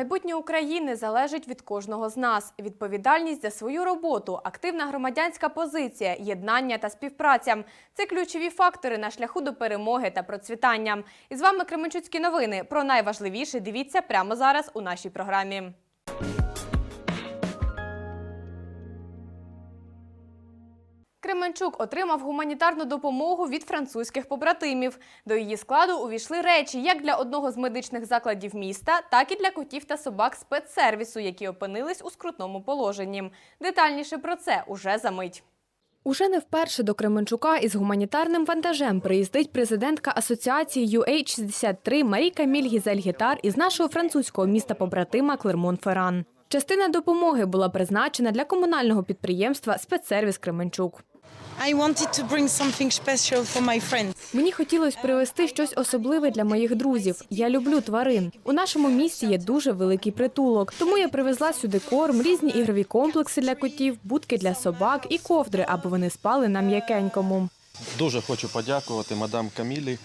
Майбутнє України залежить від кожного з нас. Відповідальність за свою роботу, активна громадянська позиція, єднання та співпраця це ключові фактори на шляху до перемоги та процвітання. І з вами Кременчуцькі новини. Про найважливіше дивіться прямо зараз у нашій програмі. Кременчук отримав гуманітарну допомогу від французьких побратимів. До її складу увійшли речі як для одного з медичних закладів міста, так і для котів та собак спецсервісу, які опинились у скрутному положенні. Детальніше про це уже за мить. Уже не вперше до Кременчука із гуманітарним вантажем приїздить президентка асоціації UH63 Марійка Мільгізель-Гітар із нашого французького міста побратима Клермон-Ферран. Частина допомоги була призначена для комунального підприємства Спецсервіс Кременчук. I wanted to bring something special for my friends. Мені хотілося привезти щось особливе для моїх друзів. Я люблю тварин. У нашому місті є дуже великий притулок, тому я привезла сюди корм, різні ігрові комплекси для котів, будки для собак і ковдри, аби вони спали на м'якенькому. Дуже хочу подякувати мадам Камілі.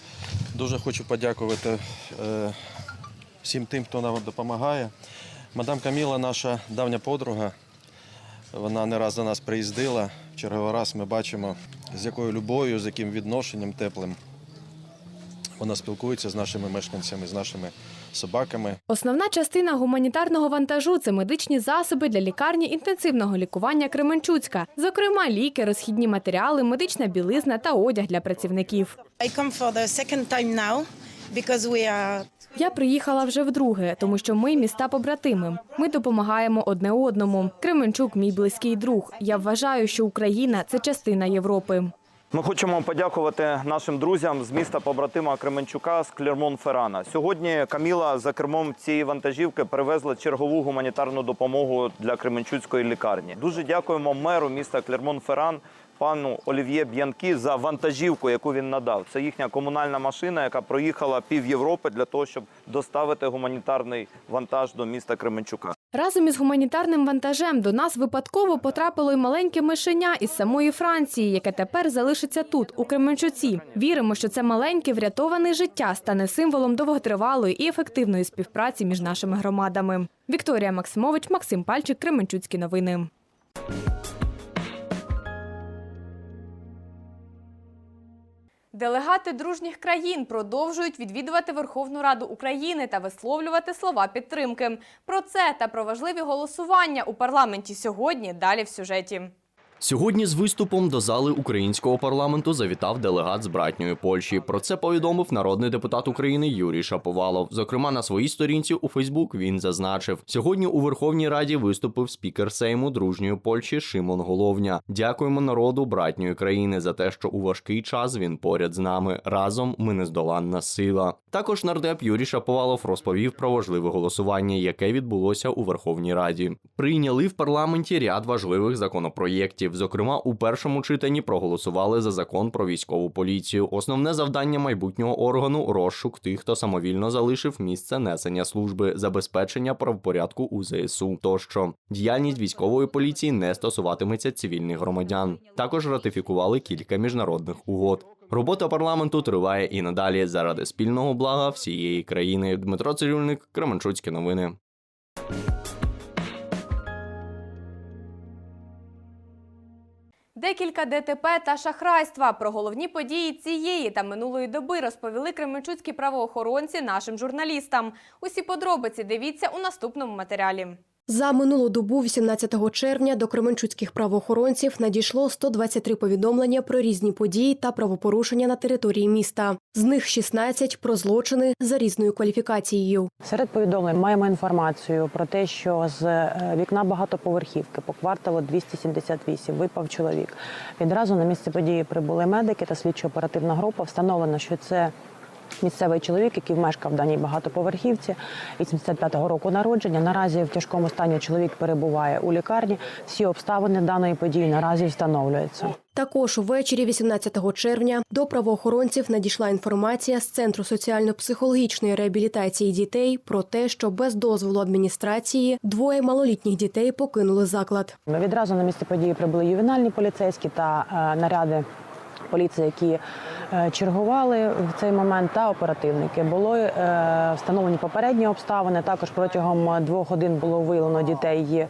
Дуже хочу подякувати е, всім тим, хто нам допомагає. Мадам Каміла наша давня подруга. Вона не раз до нас приїздила. Черговий раз ми бачимо, з якою любов'ю, з яким відношенням теплим вона спілкується з нашими мешканцями, з нашими собаками. Основна частина гуманітарного вантажу це медичні засоби для лікарні інтенсивного лікування Кременчуцька, зокрема ліки, розхідні матеріали, медична білизна та одяг для працівників. I come for the second time now Я приїхала вже вдруге, тому що ми міста побратими. Ми допомагаємо одне одному. Кременчук мій близький друг. Я вважаю, що Україна це частина Європи. Ми хочемо подякувати нашим друзям з міста побратима Кременчука з Клермон-Феррана. Сьогодні Каміла за кермом цієї вантажівки привезла чергову гуманітарну допомогу для Кременчуцької лікарні. Дуже дякуємо меру міста Клермон-Ферран пану Олів'є Б'янкі за вантажівку, яку він надав. Це їхня комунальна машина, яка проїхала пів Європи для того, щоб доставити гуманітарний вантаж до міста Кременчука. Разом із гуманітарним вантажем до нас випадково потрапило й маленьке мишеня із самої Франції, яке тепер залишиться тут, у Кременчуці. Віримо, що це маленьке врятоване життя стане символом довготривалої і ефективної співпраці між нашими громадами. Вікторія Максимович, Максим Пальчик, Кременчуцькі новини. Делегати дружніх країн продовжують відвідувати Верховну Раду України та висловлювати слова підтримки. Про це та про важливі голосування у парламенті сьогодні далі в сюжеті. Сьогодні з виступом до зали українського парламенту завітав делегат з братньої Польщі. Про це повідомив народний депутат України Юрій Шаповалов. Зокрема, на своїй сторінці у Фейсбук він зазначив: сьогодні у Верховній Раді виступив спікер Сейму дружньої Польщі Шимон Головня. Дякуємо народу братньої країни за те, що у важкий час він поряд з нами. Разом ми нездоланна сила. Також нардеп Юрій Шаповалов розповів про важливе голосування, яке відбулося у Верховній Раді. Прийняли в парламенті ряд важливих законопроєктів. Зокрема, у першому читанні проголосували за закон про військову поліцію. Основне завдання майбутнього органу розшук тих, хто самовільно залишив місце несення служби, забезпечення правопорядку у ЗСУ. Тощо діяльність військової поліції не стосуватиметься цивільних громадян. Також ратифікували кілька міжнародних угод. Робота парламенту триває і надалі заради спільного блага всієї країни. Дмитро Цирюльник, Кременчуцькі новини. Декілька ДТП та шахрайства про головні події цієї та минулої доби розповіли кременчуцькі правоохоронці нашим журналістам. Усі подробиці дивіться у наступному матеріалі. За минулу добу, 18 червня, до кременчуцьких правоохоронців надійшло 123 повідомлення про різні події та правопорушення на території міста. З них 16 про злочини за різною кваліфікацією. Серед повідомлень маємо інформацію про те, що з е, вікна багатоповерхівки по кварталу 278 випав чоловік. Відразу на місце події прибули медики та слідчо-оперативна група. Встановлено, що це місцевий чоловік, який мешкав в даній багатоповерхівці, 85-го року народження. Наразі в тяжкому стані чоловік перебуває у лікарні. Всі обставини даної події наразі встановлюються. Також увечері 18 червня до правоохоронців надійшла інформація з Центру соціально-психологічної реабілітації дітей про те, що без дозволу адміністрації двоє малолітніх дітей покинули заклад. Відразу на місце події прибули ювенальні поліцейські та е, наряди поліції, які е, чергували в цей момент, та оперативники. Було е, встановлені попередні обставини. Також протягом двох годин було виявлено дітей е,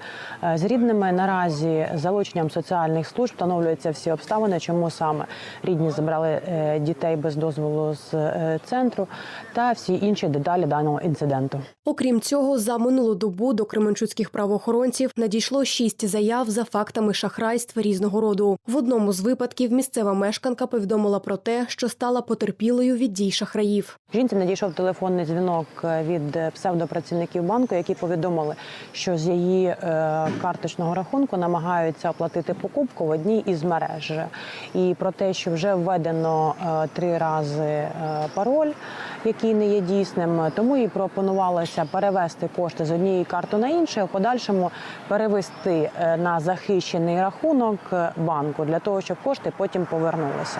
з рідними. Наразі залученням соціальних служб встановлюються всі обставини, чому саме рідні забрали дітей без дозволу з центру та всі інші деталі даного інциденту. Окрім цього, за минулу добу до кременчуцьких правоохоронців надійшло шість заяв за фактами шахрайств різного роду. В одному з випадків місцева мешканка повідомила про те, що стала потерпілою від дій шахраїв. Жінці надійшов телефонний дзвінок від псевдопрацівників банку, які повідомили, що з її е, карточного рахунку намагаються оплатити покупку в одній із мереж. І про те, що вже введено е, три рази е, пароль, який не є дійсним, тому їй пропонувалося перевести кошти з однієї карти на іншу, а в подальшому перевести е, на захищений рахунок е, банку для того, щоб кошти потім повернулися.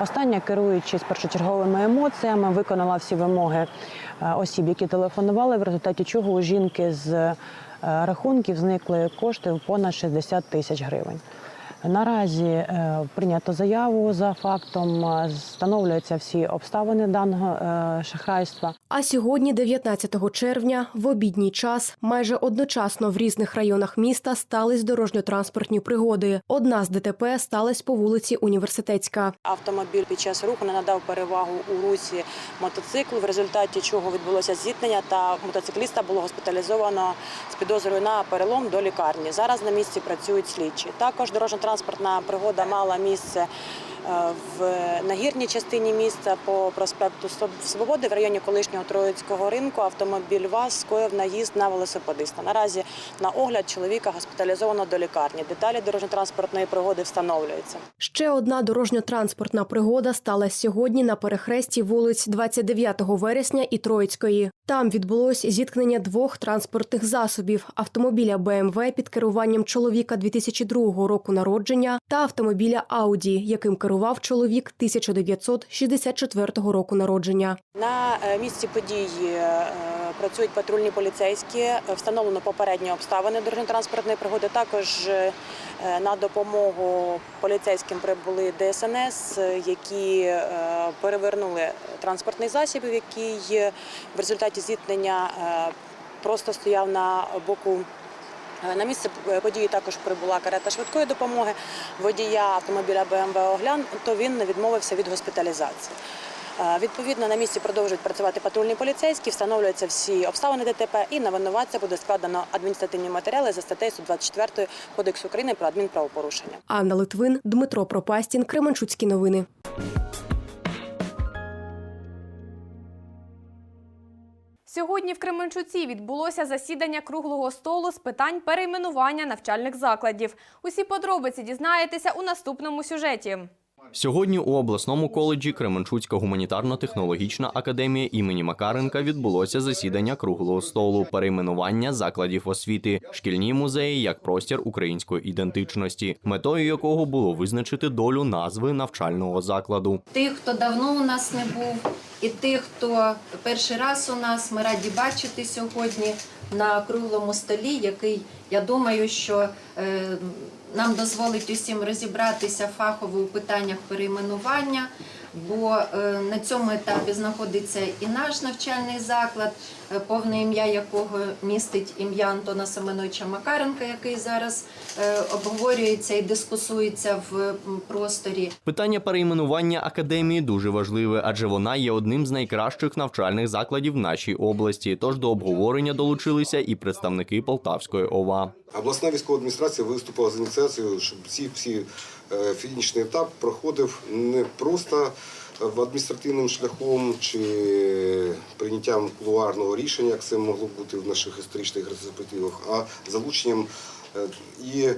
Остання, керуючись першочерговими емоціями, виконала всі вимоги е, осіб, які телефонували, в результаті чого у жінки з рахунків зникли кошти в понад 60 тисяч гривень. Наразі е, прийнято заяву за фактом, е, встановлюються всі обставини даного е, шахрайства. А сьогодні, 19 червня, в обідній час, майже одночасно в різних районах міста стались дорожньо-транспортні пригоди. Одна з ДТП сталася по вулиці Університетська. Автомобіль під час руху не надав перевагу у русі мотоциклу, в результаті чого відбулося зіткнення, та мотоцикліста було госпіталізовано з підозрою на перелом до лікарні. Зараз на місці працюють слідчі. Також дорожньо-транспортна пригода мала місце. Е, В нагірній частині міста по проспекту Свободи в районі колишнього Троїцького ринку автомобіль ВАЗ скоїв наїзд на велосипедиста. Наразі на огляд чоловіка госпіталізовано до лікарні. Деталі дорожньо-транспортної пригоди встановлюються. Ще одна дорожньо-транспортна пригода сталася сьогодні на перехресті вулиць 29 вересня і Троїцької. Там відбулось зіткнення двох транспортних засобів: автомобіля БМВ під керуванням чоловіка 2002 року народження та автомобіля Ауді, яким керував чоловік 1964 року народження. На е, місці події е, працюють патрульні поліцейські. Е, Встановлено попередні обставини дорожньо-транспортної пригоди. Також на допомогу поліцейським прибули ДСНС, які перевернули транспортний засіб, який в результаті зіткнення просто стояв на боку. Е, На місце події також прибула карета швидкої допомоги. Водія автомобіля БМВ оглянуто, він не відмовився від госпіталізації. Е, Відповідно, на місці продовжують працювати патрульні поліцейські, встановлюються всі обставини ДТП і на винуватця буде складено адміністративні матеріали за статтею 124 Кодексу України про адмінправопорушення. Анна Литвин, Дмитро Пропастін, Кременчуцькі новини. Сьогодні в Кременчуці відбулося засідання круглого столу з питань перейменування навчальних закладів. Усі подробиці дізнаєтеся у наступному сюжеті. Сьогодні у обласному коледжі Кременчуцька гуманітарно-технологічна академія імені Макаренка відбулося засідання круглого столу перейменування закладів освіти, шкільні музеї як простір української ідентичності, метою якого було визначити долю назви навчального закладу. тих, хто давно у нас не був, і тих, хто перший раз у нас. Ми раді бачити сьогодні на круглому столі, який я думаю, що е, нам дозволить усім розібратися фахово у питаннях перейменування. Бо е, на цьому етапі знаходиться і наш навчальний заклад, повне ім'я якого містить ім'я Антона Семеновича Макаренка, який зараз е, обговорюється і дискусується в просторі. Питання перейменування академії дуже важливе, адже вона є одним з найкращих навчальних закладів в нашій області. Тож до обговорення долучилися і представники Полтавської ОВА. Обласна військова адміністрація виступила з ініціацією, щоб ці всі е, фінішний етап проходив не просто в адміністративним шляхом чи прийняттям кулуарного рішення, як це могло бути в наших історичних ретроспективах, а залученням е, і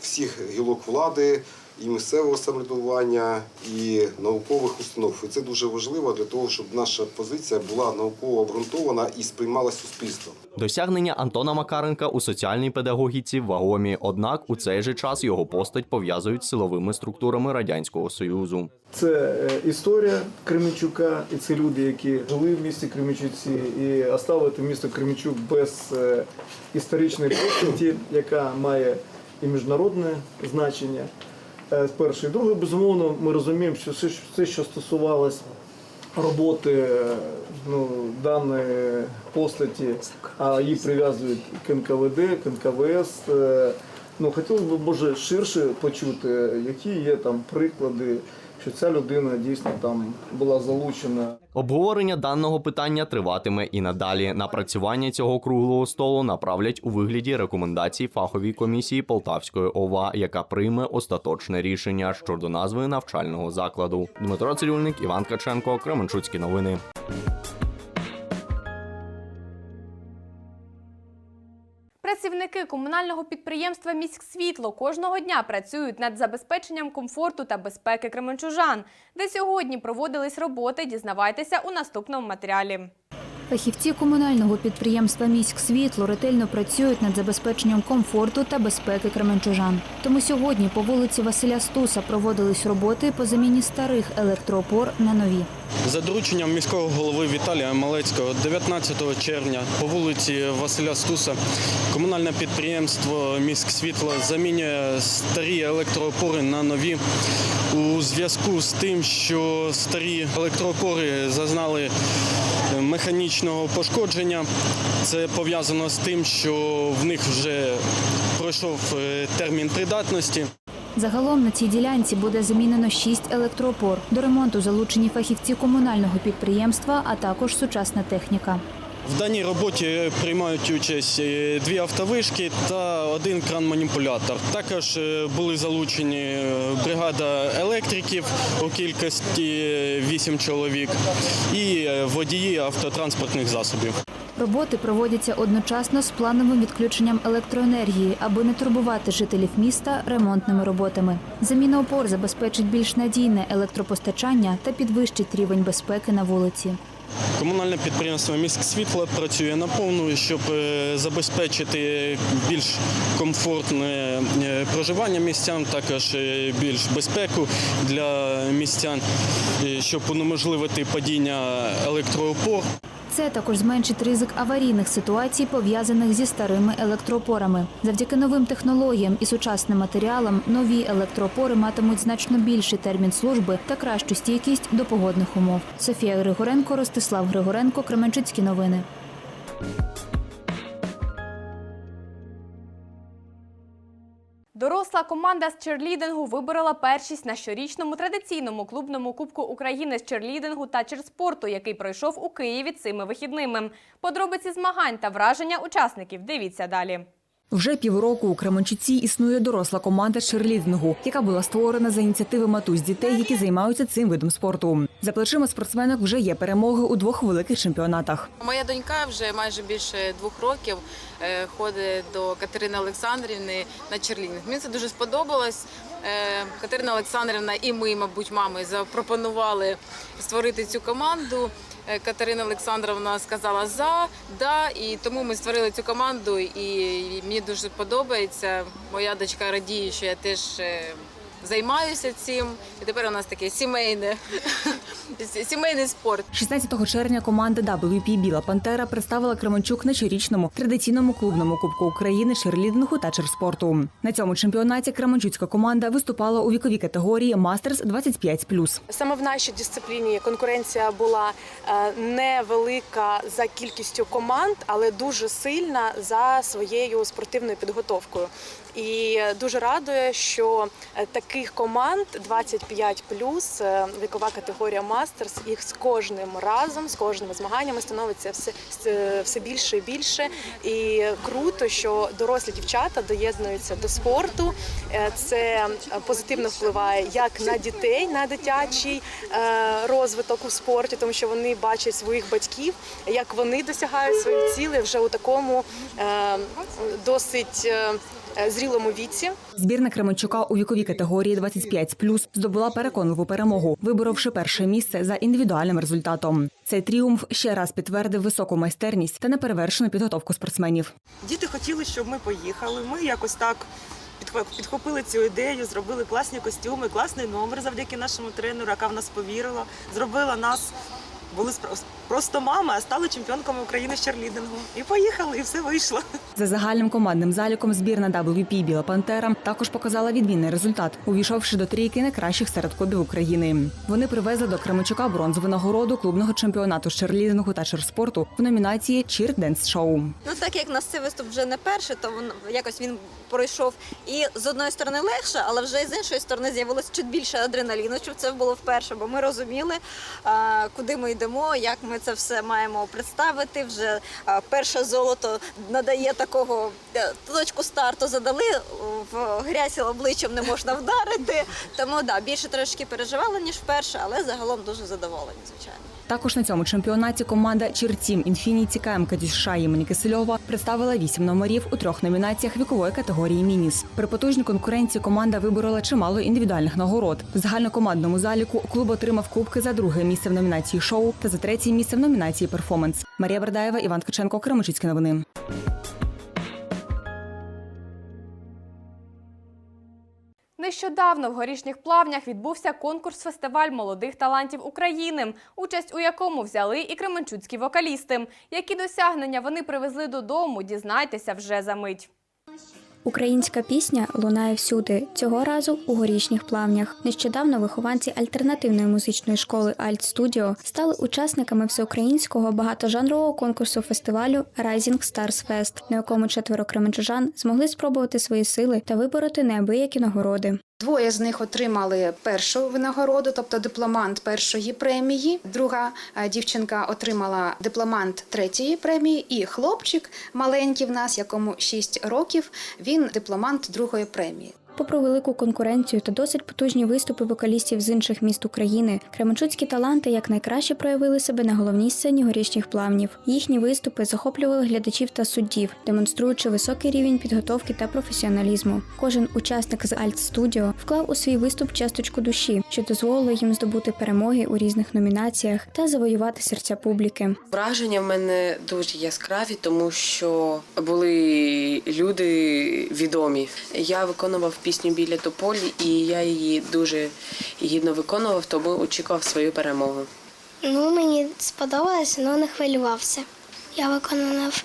всіх гілок влади, і місцевого самоврядування, і наукових установ. І це дуже важливо для того, щоб наша позиція була науково обґрунтована і сприймалась суспільством. Досягнення Антона Макаренка у соціальній педагогіці вагомі. Однак у цей же час його постать пов'язують з силовими структурами радянського союзу. Це е, історія Кременчука, і це люди, які жили в місті Кременчуці, і оставити місто Кременчук без е, історичної постаті, яка має і міжнародне значення. Е, Перше. І друге, безумовно, ми розуміємо, що все, все що стосувалось роботи е, ну, даної постаті, а її прив'язують к НКВД, к НКВС. Ну, хотілося б, може, ширше почути, які є там приклади, що ця людина дійсно там була залучена. Обговорення даного питання триватиме і надалі. Напрацювання цього круглого столу направлять у вигляді рекомендацій фаховій комісії Полтавської ОВА, яка прийме остаточне рішення щодо назви навчального закладу. Дмитро Цирюльник, Іван Каченко, Кременчуцькі новини. Працівники комунального підприємства «Міськсвітло» кожного дня працюють над забезпеченням комфорту та безпеки кременчужан. Де сьогодні проводились роботи, дізнавайтеся у наступному матеріалі. Фахівці комунального підприємства «Міськсвітло» ретельно працюють над забезпеченням комфорту та безпеки кременчужан. Тому сьогодні по вулиці Василя Стуса проводились роботи по заміні старих електроопор на нові. За дорученням міського голови Віталія Малецького 19 червня по вулиці Василя Стуса комунальне підприємство «Міськсвітло» замінює старі електроопори на нові у зв'язку з тим, що старі електроопори зазнали механічного пошкодження. Це пов'язано з тим, що в них вже пройшов е, термін придатності. Загалом на цій ділянці буде замінено шість електроопор. До ремонту залучені фахівці комунального підприємства, а також сучасна техніка. В даній роботі приймають участь е, дві автовишки та один кран-маніпулятор. Також е, були залучені е, бригада електриків у кількості 8 чоловік і водії автотранспортних засобів. Роботи проводяться одночасно з плановим відключенням електроенергії, аби не турбувати жителів міста ремонтними роботами. Заміна опор забезпечить більш надійне електропостачання та підвищить рівень безпеки на вулиці. Комунальне підприємство «Міськ світло працює наповну, щоб е, забезпечити більш комфортне е, проживання містян, також е, більш безпеку для містян, щоб унеможливити падіння електроопор. Це також зменшить ризик аварійних ситуацій, пов'язаних зі старими електропорами. Завдяки новим технологіям і сучасним матеріалам нові електроопори матимуть значно більший термін служби та кращу стійкість до погодних умов. Софія Григоренко, Ростислав Григоренко, Кременчуцькі новини. Доросла команда з черлідингу виборола першість на щорічному традиційному клубному кубку України з черлідингу та черспорту, який пройшов у Києві цими вихідними. Подробиці змагань та враження учасників дивіться далі. Вже півроку у Кременчуці існує доросла команда черлідингу, яка була створена за ініціативи матусь дітей, які займаються цим видом спорту. За плечима спортсменок вже є перемоги у двох великих чемпіонатах. Моя донька вже майже більше двох років е, ходить до Катерини Олександрівни на черлінг. Мені це дуже сподобалось. Е, Катерина Олександрівна і ми, мабуть, мами запропонували створити цю команду. Е, Катерина Олександровна сказала за, да, і тому ми створили цю команду. І мені дуже подобається. Моя дочка радіє, що я теж е, займаюся цим. І тепер у нас таке сімейне сімейний спорт. 16 червня команда WP Біла Пантера представила Кременчук на щорічному традиційному клубному кубку України черлідингу та черспорту. На цьому чемпіонаті Кременчуцька команда виступала у віковій категорії Мастерс 25+. Саме в нашій дисципліні конкуренція була е, невелика за кількістю команд, але дуже сильна за своєю спортивною підготовкою. І дуже радує, що е, таких команд 25 е, вікова категорія мастерс, їх з кожним разом, з кожними змаганнями становиться все, все- більше і більше. І круто, що дорослі дівчата доєднуються до спорту. Е, Це позитивно впливає як на дітей, на дитячий розвиток у спорті, тому що вони бачать своїх батьків, як вони досягають свої цілі вже у такому досить зрілому віці. Збірна Кременчука у віковій категорії 25+, здобула переконливу перемогу, виборовши перше місце за індивідуальним результатом. Цей тріумф ще раз підтвердив високу майстерність та неперевершену підготовку спортсменів. Діти хотіли, щоб ми поїхали. Ми якось так підхо- підхопили цю ідею, зробили класні костюми, класний номер завдяки нашому тренеру, яка в нас повірила, зробила нас були просто мами, а стали чемпіонками України з черлідингу. І поїхали, і все вийшло. За загальним командним заліком збірна WP Біла Пантера також показала відмінний результат, увійшовши до трійки найкращих серед клубів України. Вони привезли до Кременчука бронзову нагороду клубного чемпіонату з черлідингу та черспорту в номінації Cheer Dance Show. Ну так як нас цей виступ вже не перший, то він якось він пройшов і з одної сторони легше, але вже з іншої сторони з'явилось чуть більше адреналіну, щоб це було вперше, бо ми розуміли, куди ми йдемо, як ми це все маємо представити. Вже перше золото надає такого е, точку старту задали в грязь обличчям не можна вдарити. Тому да більше трошки переживали ніж вперше, але загалом дуже задоволені, звичайно. Також на цьому чемпіонаті команда Team Infinity КМК США імені Кисельова представила вісім номерів у трьох номінаціях вікової категорії Мініс. При потужній конкуренції команда виборола чимало індивідуальних нагород. В загальнокомандному заліку клуб отримав кубки за друге місце в номінації шоу та за третє місце в номінації перформанс. Марія Бердаєва, Іван Ткаченко, Кременчуцькі новини. Нещодавно в горішніх плавнях відбувся конкурс-фестиваль молодих талантів України, участь у якому взяли і кременчуцькі вокалісти. Які досягнення вони привезли додому, дізнайтеся вже за мить. Українська пісня лунає всюди. Цього разу у горішніх плавнях. Нещодавно вихованці альтернативної музичної школи Альт Студіо стали учасниками всеукраїнського багатожанрового конкурсу фестивалю Rising Stars Fest, на якому четверо кременчужан змогли спробувати свої сили та вибороти неабиякі нагороди. Двоє з них отримали першу винагороду, тобто дипломант першої премії. Друга е, дівчинка отримала дипломант третьої премії, і хлопчик маленький в нас, якому 6 років, він дипломант другої премії. Попри велику конкуренцію та досить потужні виступи вокалістів з інших міст України, кременчуцькі таланти якнайкраще проявили себе на головній сцені горішніх плавнів. Їхні виступи захоплювали глядачів та суддів, демонструючи високий рівень підготовки та професіоналізму. Кожен учасник з Альт Студіо вклав у свій виступ часточку душі, що дозволило їм здобути перемоги у різних номінаціях та завоювати серця публіки. Враження в мене дуже яскраві, тому що були люди відомі. Я виконував пісню біля тополі, і я її дуже гідно виконував, тому очікував свою перемогу. Ну, мені сподобалось, але не хвилювався. Я виконав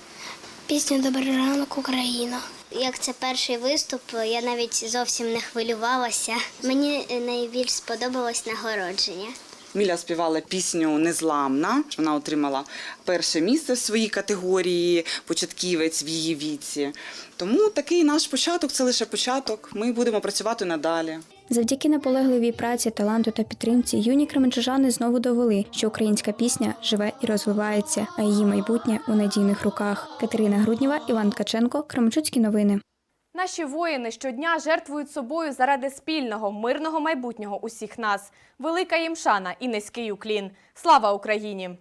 пісню Добрий ранок, Україна. Як це перший виступ, я навіть зовсім не хвилювалася. Мені найбільш сподобалось нагородження. Міля співала пісню Незламна. Вона отримала перше місце в своїй категорії початківець в її віці. Тому такий наш початок це лише початок. Ми будемо працювати надалі. Завдяки наполегливій праці, таланту та підтримці юні кременчужани знову довели, що українська пісня живе і розвивається, а її майбутнє у надійних руках. Катерина Грудніва, Іван Ткаченко, Кременчуцькі новини. Наші воїни щодня жертвують собою заради спільного мирного майбутнього усіх нас. Велика їм шана і низький уклін. Слава Україні!